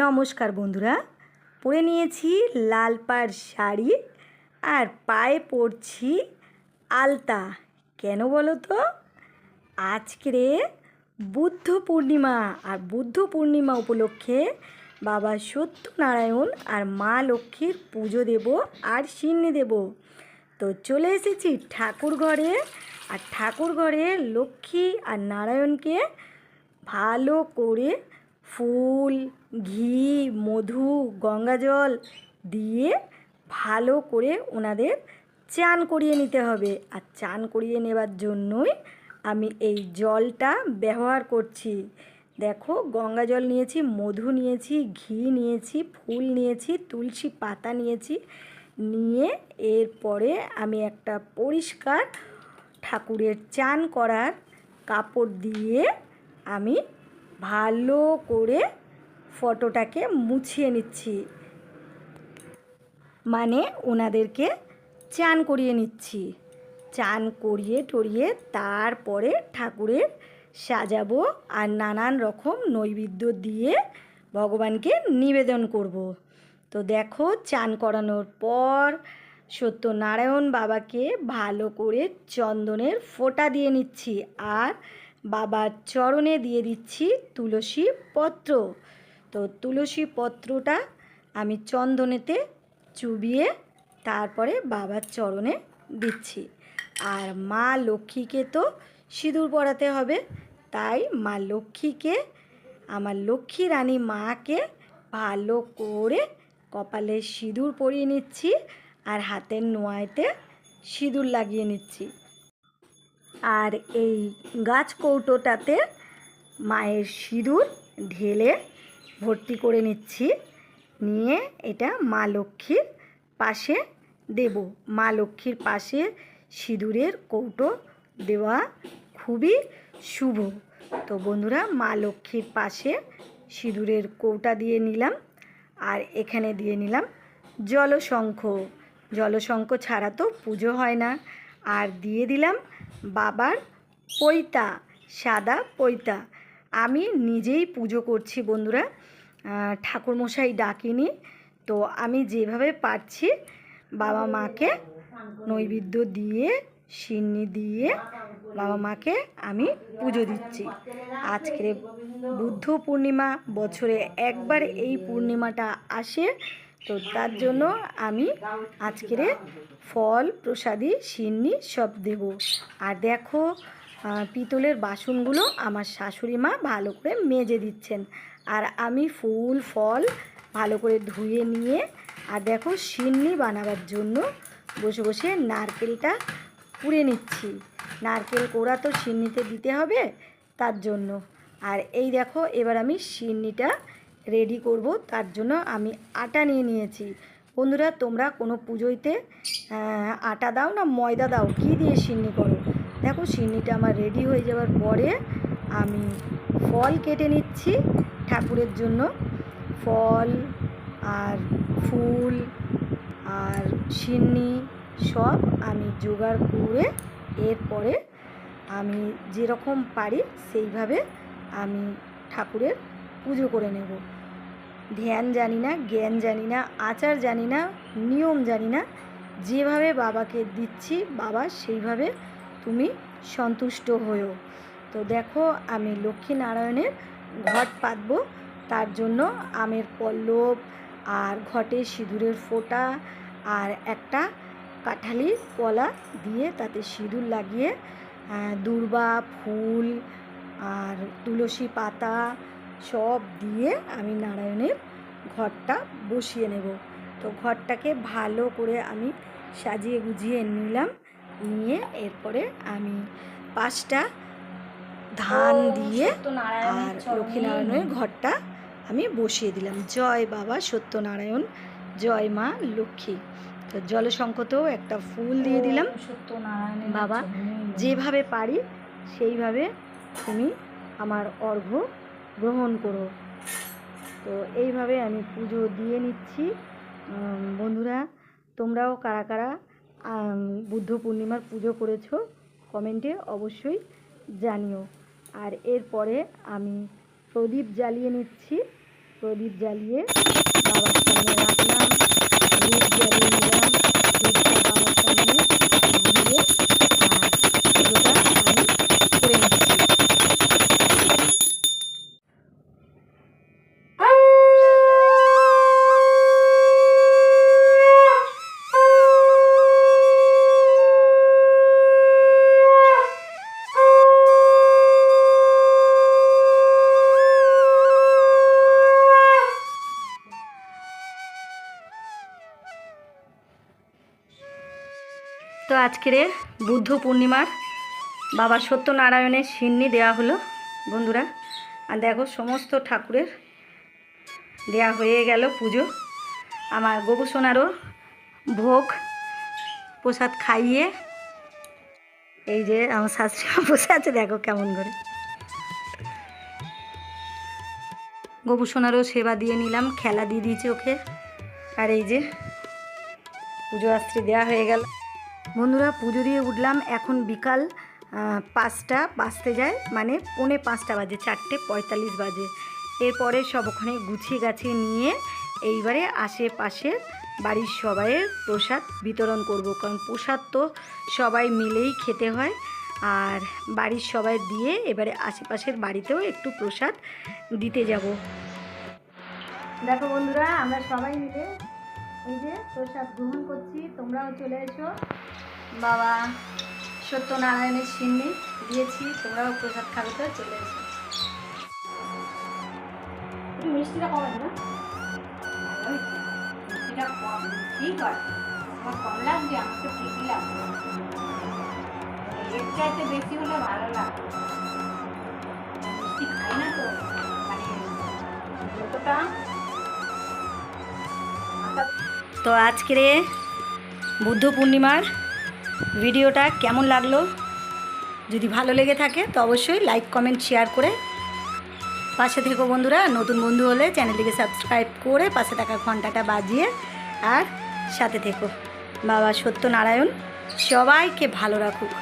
নমস্কার বন্ধুরা, পরে নিয়েছি লাল পাড় শাড়ি আর পায়ে পরছি আলতা। কেন বলো তো? আজকে বুদ্ধ পূর্ণিমা আর বুদ্ধ পূর্ণিমা উপলক্ষে বাবা সত্যনারায়ণ আর মা লক্ষ্মীর পুজো দেব আর সিন্নি দেব। তো চলে এসেছি ঠাকুর ঘরে আর ঠাকুর ঘরে লক্ষ্মী আর নারায়ণকে ভালো করে ফুল, ঘি, মধু, গঙ্গাজল দিয়ে ভালো করে ওনাদের চান করিয়ে নিতে হবে। আর চান করিয়ে নেবার জন্যই আমি এই জলটা ব্যবহার করছি। দেখো গঙ্গা জল নিয়েছি, মধু নিয়েছি, ঘি নিয়েছি, ফুল নিয়েছি, তুলসী পাতা নিয়েছি। নিয়ে এরপরে আমি একটা পরিষ্কার ঠাকুরের চান করার কাপড় দিয়ে আমি ভালো করে ফটোটাকে মুছিয়ে নিচ্ছি মানে ওনাদেরকে চান করিয়ে নিচ্ছি চান করিয়ে টরিয়ে তারপরে ঠাকুরের সাজাবো আর নানান রকম নৈবেদ্য দিয়ে ভগবানকে নিবেদন করব। তো দেখো চান করানোর পর সত্যনারায়ণ বাবাকে ভালো করে চন্দনের ফোঁটা দিয়ে নিচ্ছি আর বাবার চরণে দিয়ে দিচ্ছি তুলসী পত্র। তো তুলসী পত্রটা আমি চন্দনেতে চুবিয়ে তারপরে বাবার চরণে দিচ্ছি। আর মা লক্ষ্মীকে তো সিঁদুর পরাতে হবে, তাই মা লক্ষ্মীকে, আমার লক্ষ্মী রানী মাকে ভালো করে কপালে সিঁদুর পরিয়ে নিচ্ছি আর হাতের নোয়াইতে সিঁদুর লাগিয়ে নিচ্ছি। আর এই গাছ কৌটোটাতে মায়ের সিঁদুর ঢেলে ভর্তি করে নিচ্ছি। নিয়ে এটা মা লক্ষ্মীর পাশে দেব। মা লক্ষ্মীর পাশে সিঁদুরের কৌটো দেওয়া খুবই শুভ। তো বন্ধুরা, মা লক্ষ্মীর পাশে সিঁদুরের কৌটা দিয়ে নিলাম। আর এখানে দিয়ে নিলাম জলশঙ্খ জলশঙ্খ ছাড়া তো পুজো হয় না। আর দিয়ে দিলাম বাবার পৈতা, সাদা পৈতা। আমি নিজেই পুজো করছি বন্ধুরা। ঠাকুরমশাই ডাকিনি। তো আমি যেভাবে পারছি বাবা মাকে নৈবেদ্য দিয়ে, সিন্নি দিয়ে বাবা মাকে আমি পুজো দিচ্ছি। আজকের বুদ্ধ পূর্ণিমা, বছরে একবার এই পূর্ণিমাটা আসে। তো তার জন্য আমি আজকের ফল, প্রসাদি, সিন্নি সব দেব। আর দেখো পিতলের বাসনগুলো আমার শাশুড়ি মা ভালো করে মেজে দিচ্ছেন। আর আমি ফুল, ফল ভালো করে ধুয়ে নিয়ে, আর দেখো, সিন্নি বানাবার জন্য বসে বসে নারকেলটা পুড়ে নিচ্ছি। নারকেল কোড়া তো সিন্নিতে দিতে হবে তার জন্য। আর এই দেখো, এবার আমি সিন্নিটা রেডি করব, তার জন্য আমি আটা নিয়ে নিয়েছি। বন্ধুরা, তোমরা কোনো পুজোইতে আটা দাও না ময়দা দাও, কী দিয়ে সিন্নি করো? দেখো, সিন্নিটা আমার রেডি হয়ে যাওয়ার পরে আমি ফল কেটে নিচ্ছি ঠাকুরের জন্য। ফল আর ফুল আর সিন্নি সব আমি জোগাড় করে এরপরে আমি যেরকম পারি সেইভাবে আমি ঠাকুরের পুজো করে নেব। ধ্যান জানি না, জ্ঞান জানি না, আচার জানি না, নিয়ম জানি না। যেভাবে বাবাকে দিচ্ছি, বাবা সেইভাবে তুমি সন্তুষ্ট হয়েও তো দেখো, আমি লক্ষ্মীনারায়ণের ঘট পাতবো। তার জন্য আমের পল্লব আর ঘটে সিঁদুরের ফোঁটা আর একটা কাঁঠালি কলা দিয়ে তাতে সিঁদুর লাগিয়ে দুর্বা, ফুল আর তুলসী পাতা সব দিয়ে আমি নারায়ণের ঘরটা বসিয়ে নেব। তো ঘরটাকে ভালো করে আমি সাজিয়ে গুজিয়ে নিলাম। নিয়ে এরপরে আমি পাঁচটা ধান দিয়ে আর লক্ষ্মীনারায়ণের ঘরটা আমি বসিয়ে দিলাম। জয় বাবা সত্যনারায়ণ জয় মা লক্ষ্মী। তো জলসংকটেও একটা ফুল দিয়ে দিলাম। সত্যনারায়ণ বাবা যেভাবে পারি সেইভাবে তুমি আমার অর্ঘ্য গ্রহণ করো। তো এইভাবে আমি পুজো দিয়ে নিচ্ছি। বন্ধুরা, তোমরাও কারা কারা বুদ্ধ পূর্ণিমার পুজো করেছ কমেন্টে অবশ্যই জানিও। আর এরপরে আমি প্রদীপ জ্বালিয়ে নিচ্ছি। প্রদীপ জ্বালিয়ে বাবার সামনে রাখলাম। তো আজকের বুদ্ধ পূর্ণিমার বাবা সত্যনারায়ণের সিন্নি দেওয়া হলো, বন্ধুরা। আর দেখো, সমস্ত ঠাকুরের দেয়া হয়ে গেল পুজো। আমার গবু সোনারও ভোগ প্রসাদ খাইয়ে এই যে আমার শাশুড়ি বসে আছে, দেখো কেমন করে। গবু সোনারও সেবা দিয়ে নিলাম, খেলা দিয়ে দিয়েছি ওকে। আর এই যে পুজো আস্ত্রী দেওয়া হয়ে গেল। বন্ধুরা পুজো দিয়ে উঠলাম, এখন বিকাল পাঁচটা বাজতে যায় মানে পৌনে পাঁচটা বাজে, চারটে পঁয়তাল্লিশ বাজে। এরপরে সব ওখানে গুছিয়ে গাছিয়ে নিয়ে এইবারে আশেপাশে বাড়ির সবাইয়ের প্রসাদ বিতরণ করব, কারণ প্রসাদ তো সবাই মিলেই খেতে হয়। আর বাড়ির সবাই দিয়ে এবারে আশেপাশের বাড়িতেও একটু প্রসাদ দিতে যাব। দেখো বন্ধুরা, আমরা সবাই মিলে এই যে প্রসাদ গ্রহণ করছি, তোমরাও চলে এসো। বাবা সত্যনারায়ণের সিন্নি দিয়েছি তোমরাও প্রসাদ খাবে তো চলে এসো। মিষ্টিটা কম না? মিষ্টিটা কম ঠিক আছে। আমার কম লাগছে আমার তো ঠিকই লাগবে। এর চাইতে বেশি হলে ভালো লাগবে। মিষ্টি খাই না তো। মানে যতটা তো আজকের বুদ্ধ পূর্ণিমার ভিডিওটা কেমন লাগল? যদি ভালো লেগে থাকে, তো অবশ্যই লাইক কমেন্ট শেয়ার করে পাশে থেকো বন্ধুরা। নতুন বন্ধু হলে চ্যানেলটিকে সাবস্ক্রাইব করে পাশে থাকা ঘন্টাটা বাজিয়ে আর সাথে থেকো। বাবা সত্যনারায়ণ, সবাইকে ভালো রাখুক।